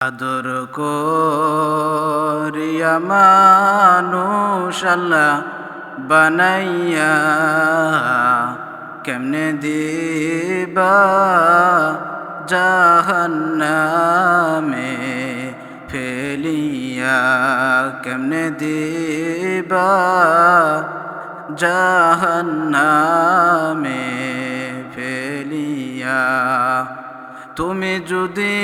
আদর করিয়া মানুষ বানাইয়া কেমনে দিবা জাহান্নামে ফেলিয়া? কেমনে দিবা জাহান্নামে ফেলিয়া? তুমি যদি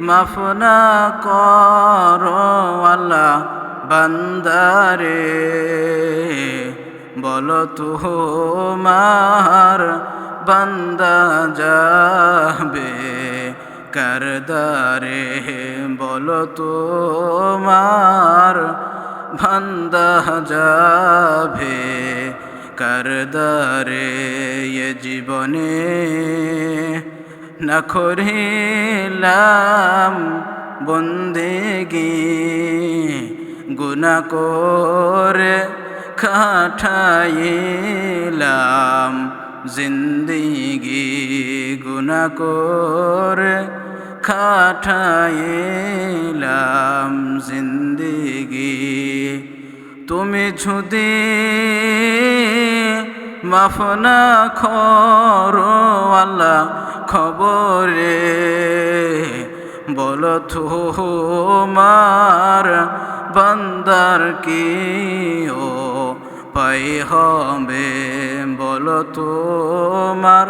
মাফ না করো আল্লাহ বান্দারে, বলো তোমার বান্দা যাবে কারদারে বলো তোমার বান্দা যাবে কারদারে এ জীবনে না করিলাম বন্দেগি। গুনা করে খাঠাইলাম জিন্দিগি। গুনা করে খাঠাইলাম জিন্দিগি। তুমি যদি মাফ না খরো আল্লাহ খবরে, বলো তোমার বান্দার কি ও পাই হবে? বলো তোমার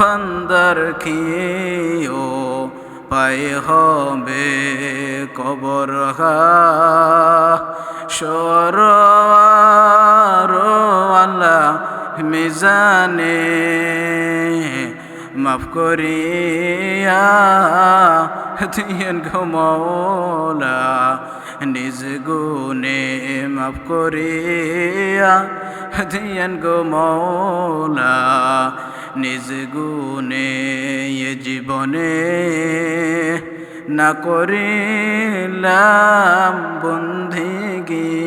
বান্দার কি ও পাই হবে? কবর সর মিজানে মাফ করিয়া দিয়েন ঘমলা নিজ গুনে মাফ করিয়া দিয়েন গো নিজ গুনে জীবনে না করিলাম বন্ধিগি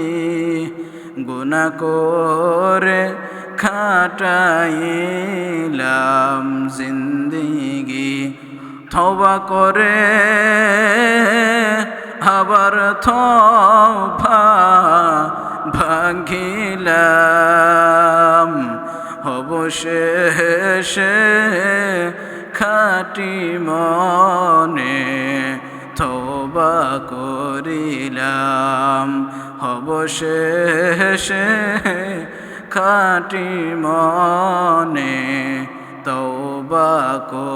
গুনা করে খাটাইলাম জিন্দিগি। থবা করে আবার থবা ভাঙিলাম অবশেষে খাটি মনে থবা করিলাম। অবশেষে খাটি মনে তৌবা করিলাম